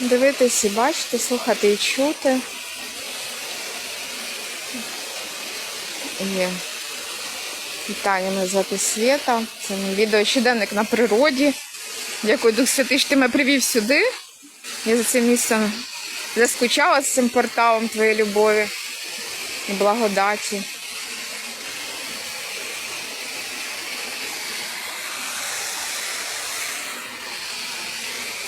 дивитись і бачити, слухати і чути. І вітання мене звати Свєта. Це мій відео щоденник на природі. Дякую, Дух Святий, що ти мене привів сюди. Я за цим місцем заскучала з цим порталом твоєї любові і благодаті.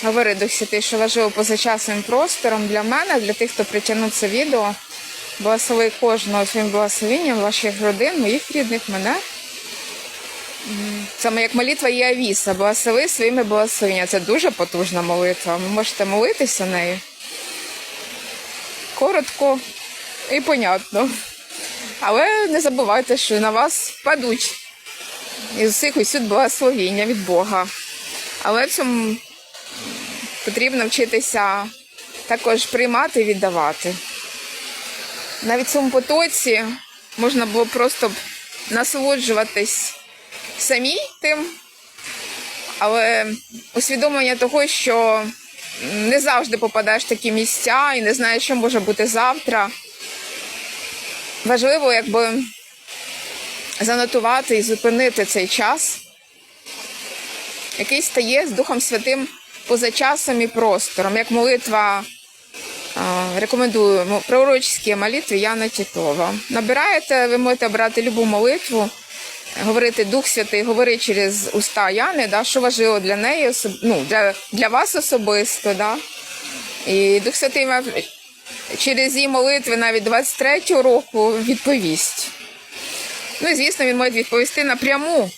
Говори Дух що важливо позачасним простором для мене, для тих, хто притягнув це відео. Благослови кожного своїм благословенням, ваших родин, моїх рідних, мене. Саме як молитва є Авіса, благослови своїми благословеннями. Це дуже потужна молитва. Ви можете молитися нею. Коротко і понятно. Але не забувайте, що на вас падуть із усіх усюд благословіння від Бога. Але в цьому потрібно вчитися також приймати і віддавати. Навіть в цьому потоці можна було просто насолоджуватись самі тим, але усвідомлення того, що не завжди попадаєш в такі місця і не знаєш, що може бути завтра. Важливо, якби занотувати і зупинити цей час, який стає з Духом Святим поза часом і простором, як молитва. Рекомендую пророчські молитви Яна Тітова. Набираєте, ви можете брати любу молитву, говорити Дух Святий, говори через уста Яни, да, що важливо для неї, ну, для, для вас особисто. Да. І Дух Святий мав через її молитви навіть 23-го року відповість. Ну і звісно, він може відповісти напряму.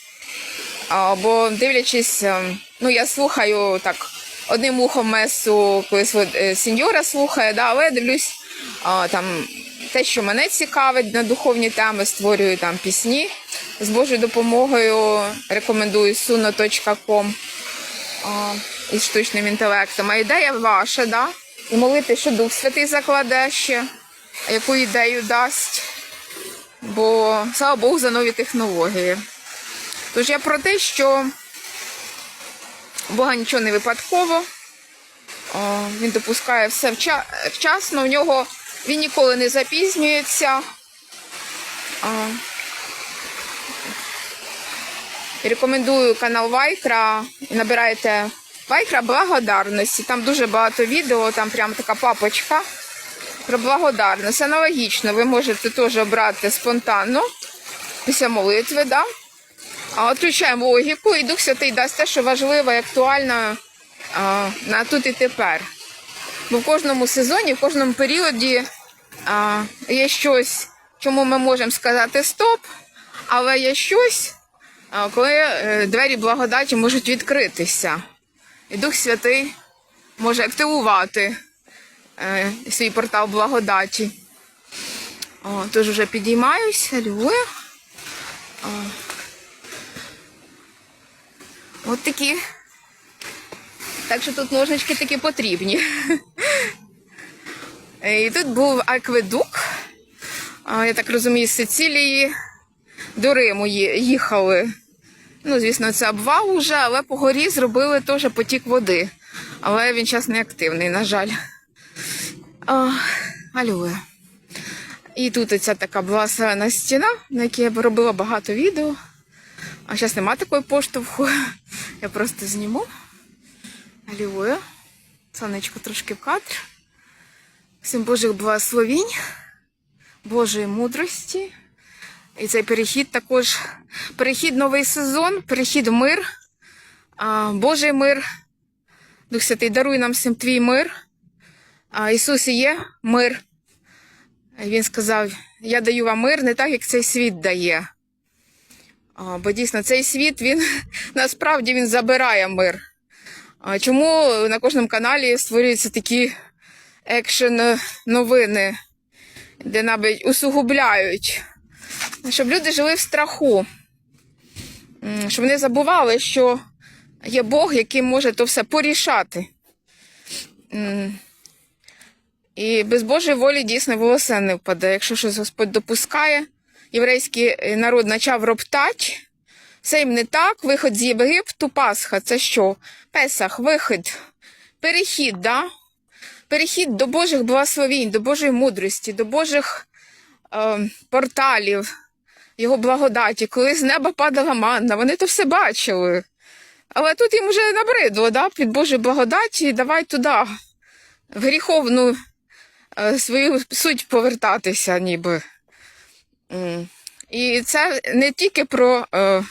Бо дивлячись, ем, ну я слухаю так одним ухом месу, колись е, сеньора слухає, да, але я дивлюсь а, там те, що мене цікавить на духовні теми, створюю там пісні з Божою допомогою. Рекомендую suno.com із штучним інтелектом. А ідея ваша, да? І молити, що Дух Святий закладе ще, яку ідею дасть. Бо слава Богу за нові технології. Тож я про те, що Бога нічого не випадково. Він допускає все вчасно, в нього він ніколи не запізнюється. Рекомендую канал Вайкра. Набирайте Вайкра благодарності. Там дуже багато відео, там прям така папочка про благодарність. Аналогічно, ви можете теж обрати спонтанно після молитви, да? Отключаємо логіку, і Дух Святий дасть те, що важливо і актуально на тут і тепер. Бо в кожному сезоні, в кожному періоді є щось, чому ми можемо сказати стоп, але є щось, коли е, двері благодаті можуть відкритися. І Дух Святий може активувати е, свій портал благодаті. Тож вже підіймаюся, алілуя. От такі. Так що тут ножнички такі потрібні. І тут був акведук. Я так розумію, з Сицилії до Риму їхали. Ну, звісно, це обвал уже, але по горі зробили теж потік води. Але він зараз не активний, на жаль. А. І тут оця така благословена стіна, на якій я б робила багато відео. А зараз нема такої поштовху. Я просто зніму. Алілуя. Сонечко трошки в кадр. Всім Божих благословінь, Божої мудрості. І цей перехід також. Перехід новий сезон, перехід мир. Божий мир. Дух Святий, даруй нам всім твій мир. Ісус є мир. Він сказав: Я даю вам мир не так, як цей світ дає. Бо дійсно цей світ він насправді він забирає мир. Чому на кожному каналі створюються такі екшен новини, де навіть усугубляють, щоб люди жили в страху, щоб вони забували, що є Бог, який може то все порішати. І без Божої волі дійсно волосе не впаде. Якщо щось Господь допускає, єврейський е, народ почав роптати. Це їм не так. Виход з Єгипту, Пасха, це що? Песах, вихід, перехід, да? перехід до Божих благословінь, до Божої мудрості, до Божих е, порталів, Його благодаті, коли з неба падала манна, вони то все бачили. Але тут їм вже набридло, да, під Божою благодаті, давай туди, в гріховну е, свою суть повертатися, ніби. І це не тільки про, е,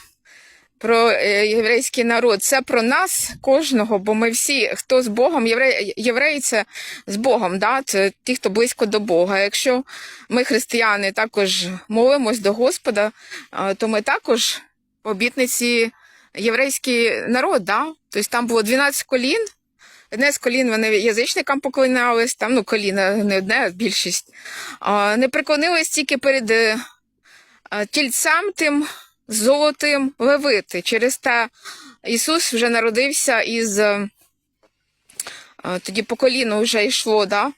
про е, єврейський народ, це про нас, кожного, бо ми всі, хто з Богом, євреї, євреї це з Богом, да? це ті, хто близько до Бога. Якщо ми, християни, також молимось до Господа, е, то ми також обітниці єврейський народ, да? тобто там було 12 колін. Одне з колін вони язичникам поклонялись, там ну коліна не одне, а більшість. А, не приклонились тільки перед е, тільцем тим золотим левити. Через те Ісус вже народився із е, тоді по коліну вже йшло, да?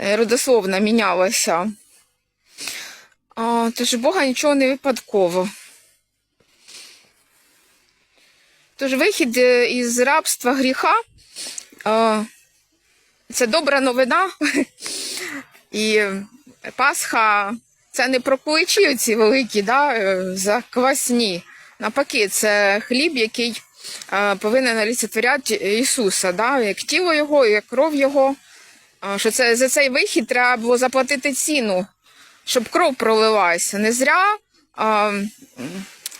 е, родословно мінялося. А, тож Бога нічого не випадково. Тож вихід із рабства гріха це добра новина. І Пасха це не про куличі ці великі, да, е, заквасні. Навпаки, це хліб, який е, повинен олицетворяти Ісуса, да, як тіло Його, як кров Його. Що це за цей вихід треба було заплатити ціну, щоб кров пролилася. Не зря.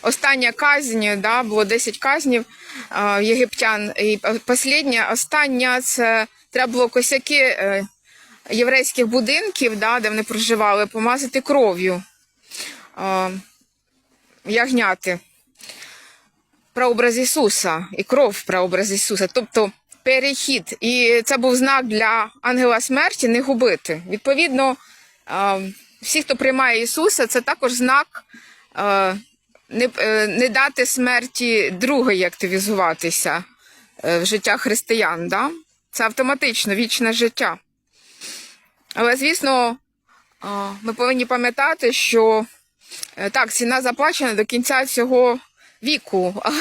Остання казнь, да, було 10 казнів е, єгиптян. І остання, остання це треба було косяки е, єврейських будинків, да, де вони проживали, помазати кров'ю е, ягняти. Прообраз Ісуса і кров прообраз Ісуса. Тобто перехід. І це був знак для ангела смерті не губити. Відповідно, е, всі, хто приймає Ісуса, це також знак. Не, е, не дати смерті другої активізуватися е, в життя християн. Да? Це автоматично вічне життя. Але, звісно, ми повинні пам'ятати, що е, так, ціна заплачена до кінця цього віку.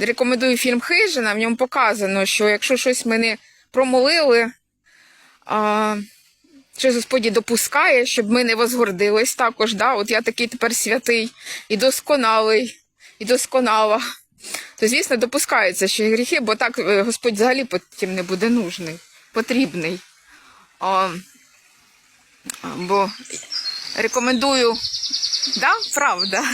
Рекомендую фільм Хижина, в ньому показано, що якщо щось ми не промолили, що Господь допускає, щоб ми не возгордились також. Да? От я такий тепер святий і досконалий, і досконала. То, звісно, допускаються ще гріхи, бо так е, Господь взагалі потім не буде нужний, потрібний. А, бо рекомендую, да, правда.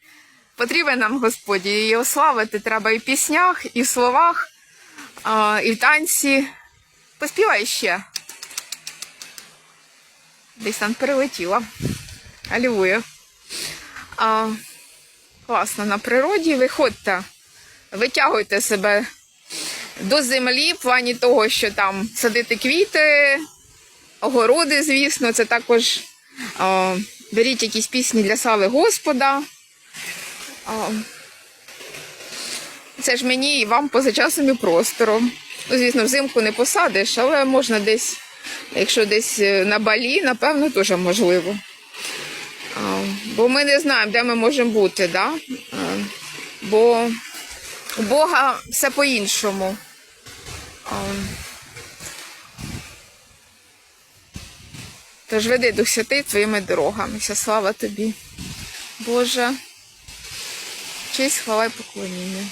Потрібен нам Господь, і його славити треба і в піснях, і в словах, і в танці. Поспівай ще. Десь там перелетіла. Алілуя. А, класно на природі. Виходьте, витягуйте себе до землі в плані того, що там садити квіти, огороди, звісно, це також а, беріть якісь пісні для слави Господа. А, це ж мені і вам поза часом і простором. Ну, звісно, взимку не посадиш, але можна десь. Якщо десь е, на балі, напевно, теж можливо. Бо ми не знаємо, де ми можемо бути, да? Бо у Бога все по-іншому. Тож веди Дух Святий твоїми дорогами. Вся слава тобі, Боже. Честь, хвала і поклоніння.